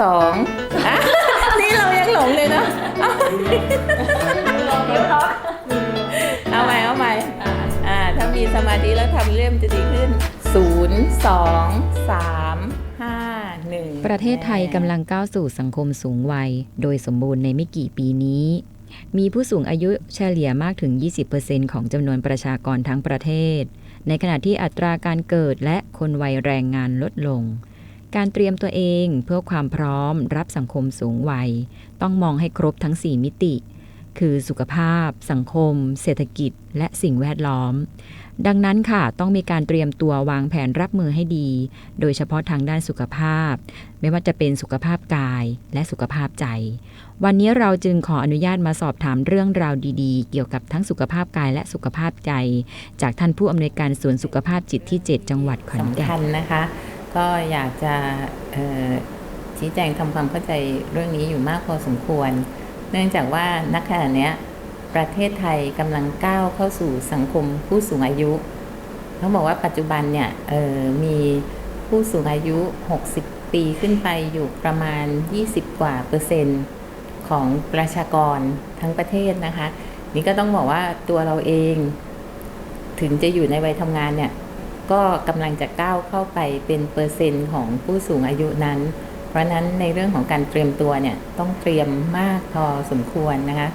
สองอะนี่เรายังหลงเลยเนาะเอาใหม่เอาใหม่อ่าถ้ามีสมาธิแล้วทำเรื่องจะดีขึ้นศูนย์สองสามห้าหนึ่งประเทศไทยกำลังก้าวสู่สังคมสูงวัย โดยสมบูรณ์ในไม่กี่ปีนี้ มีผู้สูงอายุเฉลี่ยมากถึง 20%ของจำนวนประชากรทั้งประเทศ ในขณะที่อัตราการเกิดและคนวัยแรงงานลดลง การเตรียมตัวเองเพื่อความพร้อมรับสังคมสูงวัย ต้องมองให้ครบทั้ง 4 มิติ คือสุขภาพ สังคม เศรษฐกิจ และสิ่งแวดล้อม ดังนั้นค่ะต้องมีการเตรียมตัววางแผนรับมือให้ดี โดยเฉพาะทางด้านสุขภาพ ไม่ว่าจะเป็นสุขภาพกายและสุขภาพใจ วันนี้เราจึงขออนุญาตมาสอบถามเรื่องราวดีๆ เกี่ยวกับทั้งสุขภาพกายและสุขภาพใจ จากท่านผู้อำนวยการศูนย์สุขภาพจิตที่ 7 จังหวัดขอนแก่คันญนะคะ ก็อยากจะชี้แจงทำความเข้าใจเรื่องนี้อยู่มากพอสมควร เนื่องจากว่านักขณะเนี้ยประเทศไทยกำลังก้าวเข้าสู่สังคมผู้สูงอายุต้องบอกว่าปัจจุบันเนี่ยมีผู้สูงอายุ 60 ปีขึ้นไปอยู่ประมาณ 20 กว่าเปอร์เซ็นต์ของประชากรทั้งประเทศนะคะ นี่ก็ต้องบอกว่าตัวเราเอง ถึงจะอยู่ในวัยทำงานเนี่ย ก็กำลังจะก้าวเข้าไปเป็นเปอร์เซ็นต์ของผู้สูงอายุนั้น เพราะนั้นในเรื่องของการเตรียมตัวเนี่ยต้องเตรียมมากพอสมควรนะคะ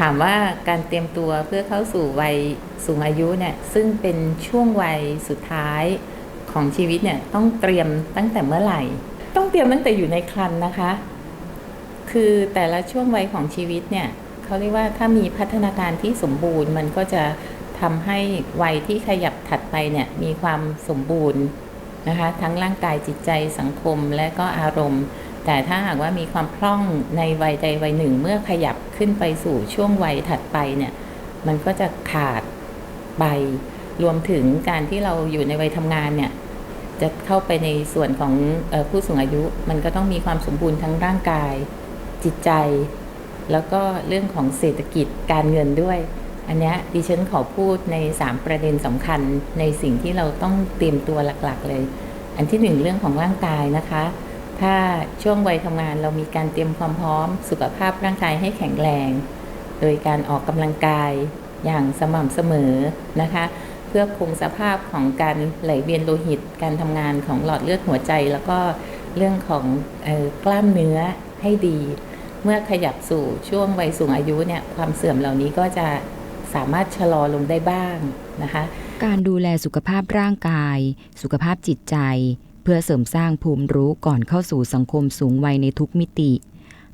ถามว่าการเตรียมตัวเพื่อเข้าสู่วัยสูงอายุเนี่ยซึ่งเป็นช่วงวัยสุดท้ายของชีวิตเนี่ยต้องเตรียมตั้งแต่เมื่อไหร่ ต้องเตรียมตั้งแต่อยู่ในครรภ์นะคะ คือแต่ละช่วงวัยของชีวิตเนี่ยเขาเรียกว่าถ้ามีพัฒนาการที่สมบูรณ์มันก็จะ ทำให้วัยที่ขยับถัดไปเนี่ยมีความสมบูรณ์นะคะทั้งร่างกายจิตใจสังคมและก็อารมณ์ แต่ถ้าหากว่ามีความพร่องในวัยใดวัยหนึ่ง เมื่อขยับขึ้นไปสู่ช่วงวัยถัดไปเนี่ยมันก็จะขาดไปรวมถึงการที่เราอยู่ในวัยทำงานเนี่ยจะเข้าไปในส่วนของออผู้สูงอายุ มันก็ต้องมีความสมบูรณ์ทั้งร่างกายจิตใจ แล้วก็เรื่องของเศรษฐกิจการเงินด้วย อันนี้ดิฉันขอพูดใน 3 ประเด็นสำคัญในสิ่งที่เราต้องเตรียมตัวหลักๆ เลย อันที่หนึ่งเรื่องของร่างกายนะคะ ถ้าช่วงวัยทำงานเรามีการเตรียมความพร้อม สุขภาพร่างกายให้แข็งแรง โดยการออกกำลังกายอย่างสม่ำเสมอนะคะ เพื่อคงสภาพของการไหลเวียนโลหิต การทำงานของหลอดเลือดหัวใจ แล้วก็เรื่องของออกล้ามเนื้อให้ดี เมื่อขยับสู่ช่วงวัยสูงอายุเนี่ยความเสื่อมเหล่านี้ก็จะ สามารถชะลอลงได้บ้างนะคะ การดูแลสุขภาพร่างกาย สุขภาพจิตใจ เพื่อเสริมสร้างภูมิรู้ก่อนเข้าสู่สังคมสูงวัยในทุกมิติ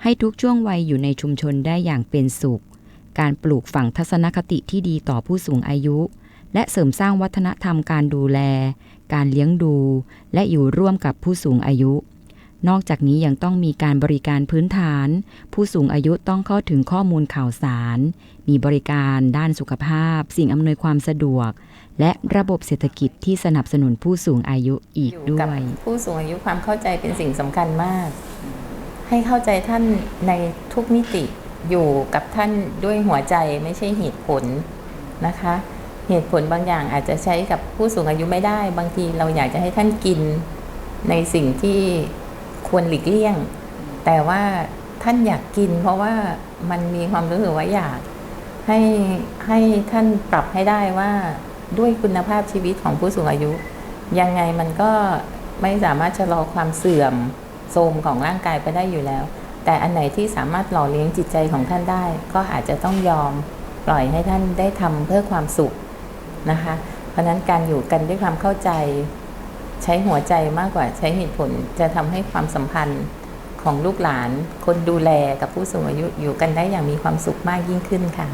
ให้ทุกช่วงวัยอยู่ในชุมชนได้อย่างเป็นสุข การปลูกฝังทัศนคติที่ดีต่อผู้สูงอายุ และเสริมสร้างวัฒนธรรมการดูแล การเลี้ยงดู และอยู่ร่วมกับผู้สูงอายุ นอกจากนี้ยังต้องมีการบริการพื้นฐาน ผู้สูงอายุต้องเข้าถึงข้อมูลข่าวสาร มีบริการด้านสุขภาพ สิ่งอำนวยความสะดวก และระบบเศรษฐกิจที่สนับสนุนผู้สูงอายุอีกด้วย ผู้สูงอายุความเข้าใจเป็นสิ่งสำคัญมาก ให้เข้าใจท่านในทุกมิติอยู่กับท่านด้วยหัวใจไม่ใช่เหตุผลนะคะ เหตุผลบางอย่างอาจจะใช้กับผู้สูงอายุไม่ได้ บางทีเราอยากจะให้ท่านกินในสิ่งที่ ควรหลีกเลี่ยง แต่ว่าท่านอยากกิน เพราะว่ามันมีความรู้สึกว่าอยาก ให้ให้ท่านปรับให้ได้ว่าด้วยคุณภาพชีวิตของผู้สูงอายุ ยังไงมันก็ไม่สามารถชะลอความเสื่อมโทรมของร่างกายไปได้อยู่แล้ว แต่อันไหนที่สามารถหล่อเลี้ยงจิตใจของท่านได้ ก็อาจจะต้องยอมปล่อยให้ท่านได้ทำเพื่อความสุขนะคะ เพราะฉะนั้นการอยู่กันด้วยความเข้าใจ ใช้หัวใจมากกว่าใช้เหตุผลจะทำให้ความสัมพันธ์ของลูกหลาน คนดูแลกับผู้สูงอายุอยู่กันได้อย่างมีความสุขมากยิ่งขึ้นค่ะ